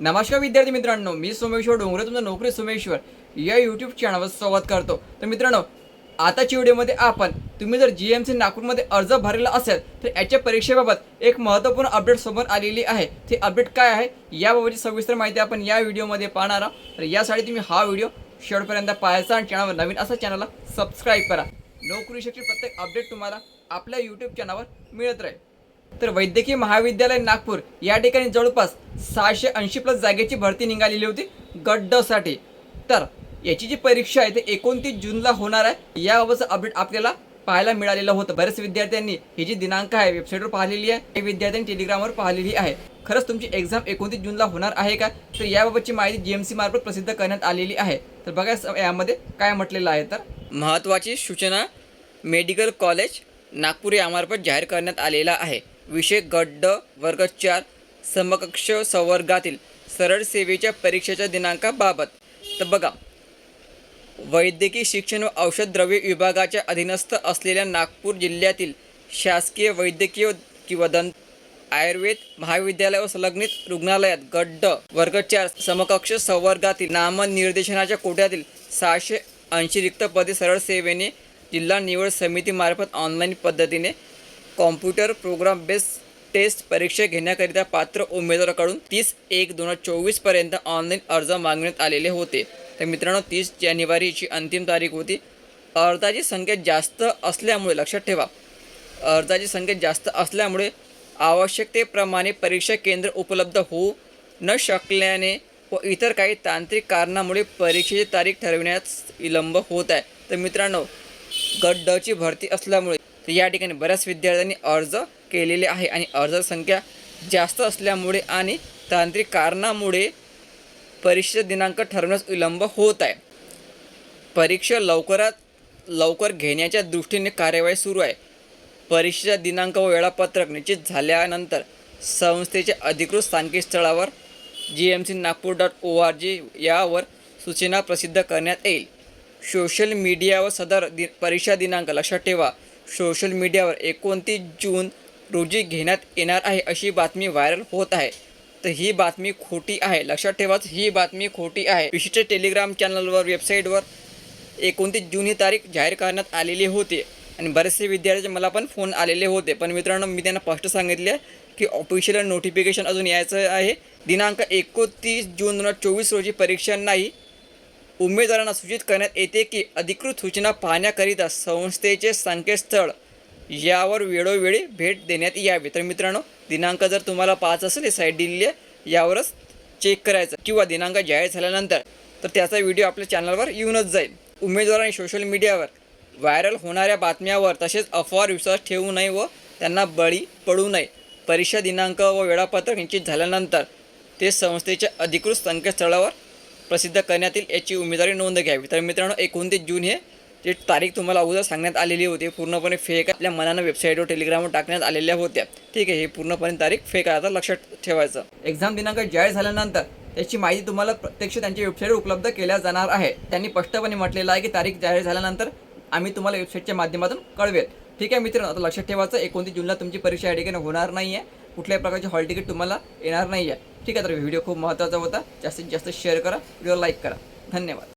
नमस्कार विद्यार्थी मित्रांनो मी सोमेश्वर डोंगरे तुमचं नोकरी सोमेश्वर. या यूट्यूब चॅनलवर संवाद करतो. तर मित्रांनो आताच्या व्हिडिओमध्ये आपण तुम्ही जर जी एम सी नागपूरमध्ये अर्ज भरलेला असेल तर याच्या परीक्षेबाबत एक महत्त्वपूर्ण अपडेट समोर आलेली आहे. ती अपडेट काय आहे याबाबतची सविस्तर माहिती आपण या व्हिडिओमध्ये पाहणार आहोत. तर यासाठी तुम्ही हा व्हिडिओ शेवटपर्यंत पाहायचा आणि चॅनलवर नवीन असा चॅनलला सबस्क्राईब करा. नोकरीसाठी प्रत्येक अपडेट तुम्हाला आपल्या यूट्यूब चॅनलवर मिळत राहील. तर वैद्यकीय महाविद्यालय नागपूर या ठिकाणी जवळपास सहाशे ऐंशी प्लस जागेची भरती निघालेली होती गटसाठी तर याची जी परीक्षा आहे ते एकोणतीस जूनला होणार आहे. याबाबतचं अपडेट आपल्याला पाहायला मिळालेलं होतं. बऱ्याच विद्यार्थ्यांनी ही जी दिनांक आहे वेबसाईटवर पाहिलेली आहे हे विद्यार्थ्यांनी टेलिग्रामवर पाहिलेली आहे. खरंच तुमची एक्झाम एकोणतीस जूनला होणार आहे का? तर याबाबतची माहिती जी एम सी मार्फत प्रसिद्ध करण्यात आलेली आहे. तर बघा यामध्ये काय म्हटलेलं आहे तर? महत्त्वाची सूचना मेडिकल कॉलेज नागपूर यामार्फत जाहीर करण्यात आलेला आहे. विषय गड्ड वर्ग चार समकक्ष संवर्गातील सरळ सेवेच्या परीक्षेच्या दिनांकाबाबत. तर बघा वैद्यकीय शिक्षण व औषध द्रव्य विभागाच्या अधीनस्थ असलेल्या नागपूर जिल्ह्यातील शासकीय वैद्यकीय किंवा दंत आयुर्वेद महाविद्यालय व संलग्नित रुग्णालयात गड्ड वर्ग चार समकक्ष संवर्गातील नामनिर्देशनाच्या कोट्यातील सहाशे ऐंशी रिक्त पदे सरळ सेवेने जिल्हा निवड समितीमार्फत ऑनलाईन पद्धतीने कॉम्प्युटर प्रोग्राम बेस्ड टेस्ट परीक्षा घेण्याकरिता पात्र उमेदवाराकडून तीस एक दोन हजार चोवीसपर्यंत ऑनलाईन अर्ज मागण्यात आलेले होते. तर मित्रांनो तीस जानेवारीची अंतिम तारीख होती. अर्जाची संख्या जास्त असल्यामुळे लक्षात ठेवा अर्जाची संख्या जास्त असल्यामुळे आवश्यकतेप्रमाणे परीक्षा केंद्र उपलब्ध होऊ न शकल्याने व इतर काही तांत्रिक कारणामुळे परीक्षेची तारीख ठरविण्यास विलंब होत आहे. तर मित्रांनो गट डची भरती असल्यामुळे तर या ठिकाणी बऱ्याच विद्यार्थ्यांनी अर्ज केलेले आहे आणि अर्ज संख्या जास्त असल्यामुळे आणि तांत्रिक कारणामुळे परीक्षेचा दिनांक ठरवण्यास विलंब होत आहे. परीक्षा लवकरात लवकर घेण्याच्या दृष्टीने कार्यवाही सुरू आहे. परीक्षेचा दिनांक व वेळापत्रक निश्चित झाल्यानंतर संस्थेच्या अधिकृत संकेतस्थळावर G M C Nagpur dot O R G यावर सूचना प्रसिद्ध करण्यात येईल. सोशल मीडियावर सदर दि परीक्षा दिनांक लक्षात ठेवा. सोशल मीडियावर एकोणतीस जून रोजी घेण्यात येणार आहे अशी बातमी व्हायरल होत आहे. तर ही बातमी खोटी आहे. लक्षात ठेवाच ही बातमी खोटी आहे. विशिष्ट टेलिग्राम चॅनलवर वेबसाईटवर एकोणतीस जून ही तारीख जाहीर करण्यात आलेली होती आणि बरेचसे विद्यार्थी मला पण फोन आलेले होते. पण मित्रांनो मी त्यांना स्पष्ट सांगितले आहे की ऑफिशियल नोटिफिकेशन अजून यायचं आहे. दिनांक एकोणतीस जून दोन हजार चोवीस रोजी परीक्षा नाही उमेदवारांना सूचित करण्यात येते की अधिकृत सूचना पाहण्याकरिता संस्थेचे संकेतस्थळ यावर वेळोवेळी भेट देण्यात यावी. तर मित्रांनो दिनांक जर तुम्हाला पाच असेल हे साईट दिलेली आहे. यावरच चेक करायचं किंवा दिनांक जाहीर झाल्यानंतर तर त्याचा व्हिडिओ आपल्या चॅनलवर येऊनच जाईल. उमेदवारांनी सोशल मीडियावर व्हायरल होणाऱ्या बातम्यावर तसेच अफवावर विश्वास ठेवू नये व त्यांना बळी पडू नये. परीक्षा दिनांक व वेळापत्रक निश्चित झाल्यानंतर ते संस्थेच्या अधिकृत संकेतस्थळावर प्रसिद्ध करण्यात येईल याची उमेदवारी नोंद घ्यावी. तर मित्रांनो एकोणतीस जून हे जे तारीख तुम्हाला अगोदर सांगण्यात आलेली होती पूर्णपणे फेक आपल्या मनानं वेबसाईटवर टेलिग्रामवर टाकण्यात आलेल्या होत्या. ठीक आहे हे पूर्णपणे तारीख फेक आहे. आता लक्षात ठेवायचं. एक्झाम दिनांक जाहीर झाल्यानंतर त्याची माहिती तुम्हाला प्रत्यक्ष त्यांच्या वेबसाईटवर उपलब्ध केल्या जाणार आहे. त्यांनी स्पष्टपणे म्हटलेलं आहे की तारीख जाहीर झाल्यानंतर आम्ही तुम्हाला वेबसाईटच्या माध्यमातून कळवेल. ठीक आहे मित्रांनो आता लक्षात ठेवायचं एकोणतीस जूनला तुमची परीक्षा या ठिकाणी होणार नाही आहे कुठल्याही प्रकारचे हॉल तिकीट तुम्हाला येणार नाही आहे ठीक आहे तर व्हिडिओ खूप महत्त्वाचा होता. जास्तीत जास्त शेअर करा व्हिडिओ लाईक करा. धन्यवाद.